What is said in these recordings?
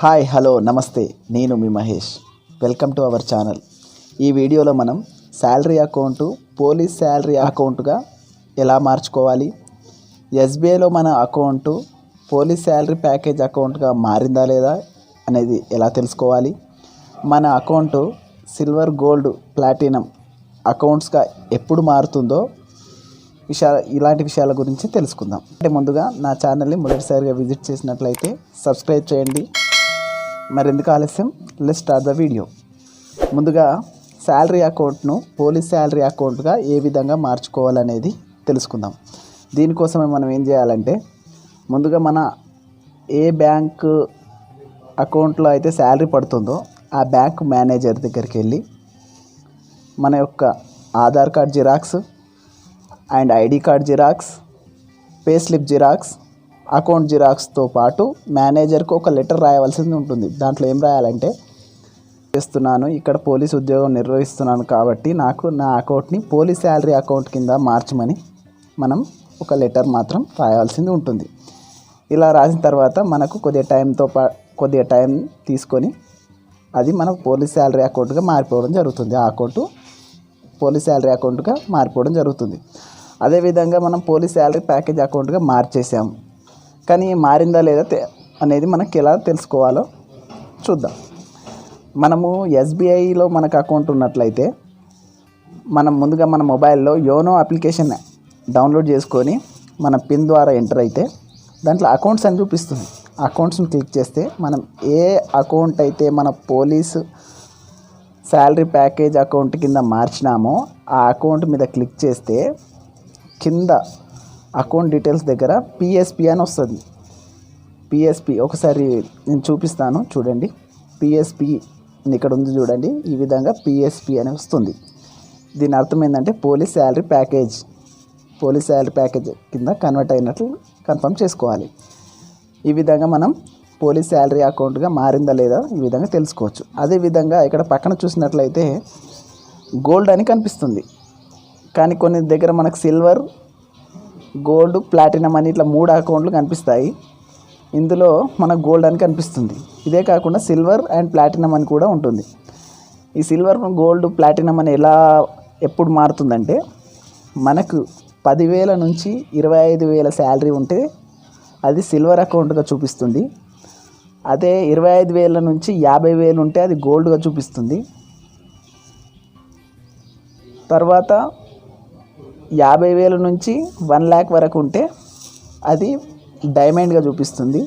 Hi hello namaste. నేను మీ Mahesh. Welcome to our channel. ఈ వీడియోలో మనం శాలరీ అకౌంటు పోలీస్ శాలరీ అకౌంట్గా ఎలా మార్చుకోవాలి? ఎస్బీఐలో మన అకౌంటు పోలీస్ శాలరీ ప్యాకేజ్ అకౌంట్గా మారిందా లేదా అనేది ఎలా తెలుసుకోవాలి? మన అకౌంటు సిల్వర్ గోల్డ్ ప్లాటినం అకౌంట్స్గా ఎప్పుడు మారుతుందో విషయాల ఇలాంటి విషయాల గురించి తెలుసుకుందాం. అంటే ముందుగా నా ఛానల్ని మొదటిసారిగా విజిట్ చేసినట్లయితే సబ్స్క్రైబ్ చేయండి. మరెందుకు ఆలస్యం? లెట్ స్టార్ట్ ద వీడియో ముందుగా శాలరీ అకౌంట్ను పోలీస్ శాలరీ అకౌంట్గా ఏ విధంగా మార్చుకోవాలనేది తెలుసుకుందాం. దీనికోసమే మనం ఏం చేయాలంటే ముందుగా మన ఏ బ్యాంక్ అకౌంట్లో అయితే శాలరీ పడుతుందో ఆ బ్యాంక్ మేనేజర్ దగ్గరికి వెళ్ళి మన యొక్క Aadhaar card xerox and ID card xerox pay slip xerox account జిరాక్స్తో పాటు మేనేజర్కు ఒక లెటర్ రాయవలసింది ఉంటుంది. దాంట్లో ఏం రాయాలంటే చేస్తున్నాను ఇక్కడ పోలీస్ ఉద్యోగం నిర్వహిస్తున్నాను కాబట్టి నాకు నా అకౌంట్ని పోలీస్ శాలరీ అకౌంట్ కింద మార్చమని మనం ఒక లెటర్ మాత్రం రాయాల్సింది ఉంటుంది. ఇలా రాసిన తర్వాత మనకు కొద్దిగా టైంతో పా కొద్దిగా టైం తీసుకొని అది మన పోలీస్ శాలరీ అకౌంట్గా మారిపోవడం జరుగుతుంది. ఆ అకౌంట్ పోలీస్ శాలరీ అకౌంట్గా మారిపోవడం జరుగుతుంది. అదేవిధంగా మనం పోలీస్ శాలరీ ప్యాకేజ్ అకౌంట్గా మార్చేసాము కానీ మారిందా లేదా అనేది మనకి ఎలా తెలుసుకోవాలో చూద్దాం. మనము ఎస్బీఐలో మనకు అకౌంట్ ఉన్నట్లయితే మనం ముందుగా మన మొబైల్లో యోనో అప్లికేషన్ డౌన్లోడ్ చేసుకొని మన పిన్ ద్వారా ఎంటర్ అయితే దాంట్లో అకౌంట్స్ అని చూపిస్తుంది. అకౌంట్స్ని క్లిక్ చేస్తే మనం ఏ అకౌంట్ అయితే మన పోలీసు శాలరీ ప్యాకేజ్ అకౌంట్ కింద మార్చినామో ఆ అకౌంట్ మీద క్లిక్ చేస్తే కింద అకౌంట్ డీటెయిల్స్ దగ్గర పిఎస్పి అని వస్తుంది. పిఎస్పి ఒకసారి నేను చూపిస్తాను చూడండి. పిఎస్పి ఇక్కడ ఉంది చూడండి. ఈ విధంగా పిఎస్పి అని వస్తుంది. దీని అర్థం ఏంటంటే police salary package. Police salary package కింద కన్వర్ట్ అయినట్లు కన్ఫర్మ్ చేసుకోవాలి. ఈ విధంగా మనం పోలీస్ శాలరీ అకౌంట్గా మారిందా లేదా ఈ విధంగా తెలుసుకోవచ్చు. అదేవిధంగా ఇక్కడ పక్కన చూసినట్లయితే గోల్డ్ అని కనిపిస్తుంది. కానీ కొన్ని దగ్గర మనకు సిల్వర్ గోల్డ్ ప్లాటినం అని ఇట్లా మూడు అకౌంట్లు కనిపిస్తాయి. ఇందులో మనకు గోల్డ్ అని కనిపిస్తుంది. ఇదే కాకుండా సిల్వర్ అండ్ ప్లాటినం అని కూడా ఉంటుంది. ఈ సిల్వర్ గోల్డ్ ప్లాటినం అని ఎలా ఎప్పుడు మారుతుందంటే మనకు పదివేల నుంచి ఇరవై ఐదు వేల శాలరీ ఉంటే అది సిల్వర్ అకౌంట్గా చూపిస్తుంది. అదే ఇరవై ఐదు వేల నుంచి యాభై వేలు ఉంటే అది గోల్డ్గా చూపిస్తుంది. తర్వాత యాభై వేల నుంచి వన్ ల్యాక్ వరకు ఉంటే అది డైమండ్గా చూపిస్తుంది.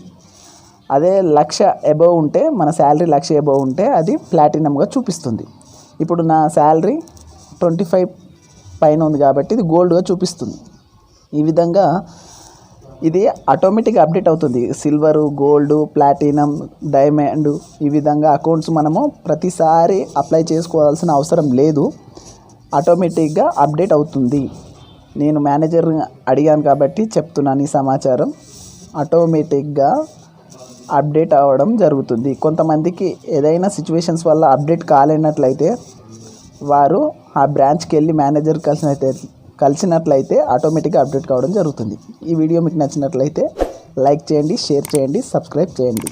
అదే లక్ష ఎబవ్ ఉంటే మన శాలరీ లక్ష ఎబవ్ ఉంటే అది ప్లాటినంగా చూపిస్తుంది. ఇప్పుడు నా శాలరీ ట్వంటీ ఫైవ్ పైన ఉంది కాబట్టి ఇది గోల్డ్గా చూపిస్తుంది. ఈ విధంగా ఇది ఆటోమేటిక్గా అప్డేట్ అవుతుంది. సిల్వరు గోల్డ్ ప్లాటినం డైమండ్ ఈ విధంగా అకౌంట్స్ మనము ప్రతిసారి అప్లై చేసుకోవాల్సిన అవసరం లేదు. ఆటోమేటిక్గా అప్డేట్ అవుతుంది. నేను మేనేజర్ అడిగాను కాబట్టి చెప్తున్నాను ఈ సమాచారం. ఆటోమేటిక్గా అప్డేట్ అవ్వడం జరుగుతుంది. కొంతమందికి ఏదైనా సిచ్యువేషన్స్ వల్ల అప్డేట్ కాలేనట్లయితే వారు ఆ బ్రాంచ్కి వెళ్ళి మేనేజర్ కలిసినట్లయితే కలిసినట్లయితే ఆటోమేటిక్గా అప్డేట్ కావడం జరుగుతుంది. ఈ వీడియో మీకు నచ్చినట్లయితే లైక్ చేయండి షేర్ చేయండి సబ్స్క్రైబ్ చేయండి.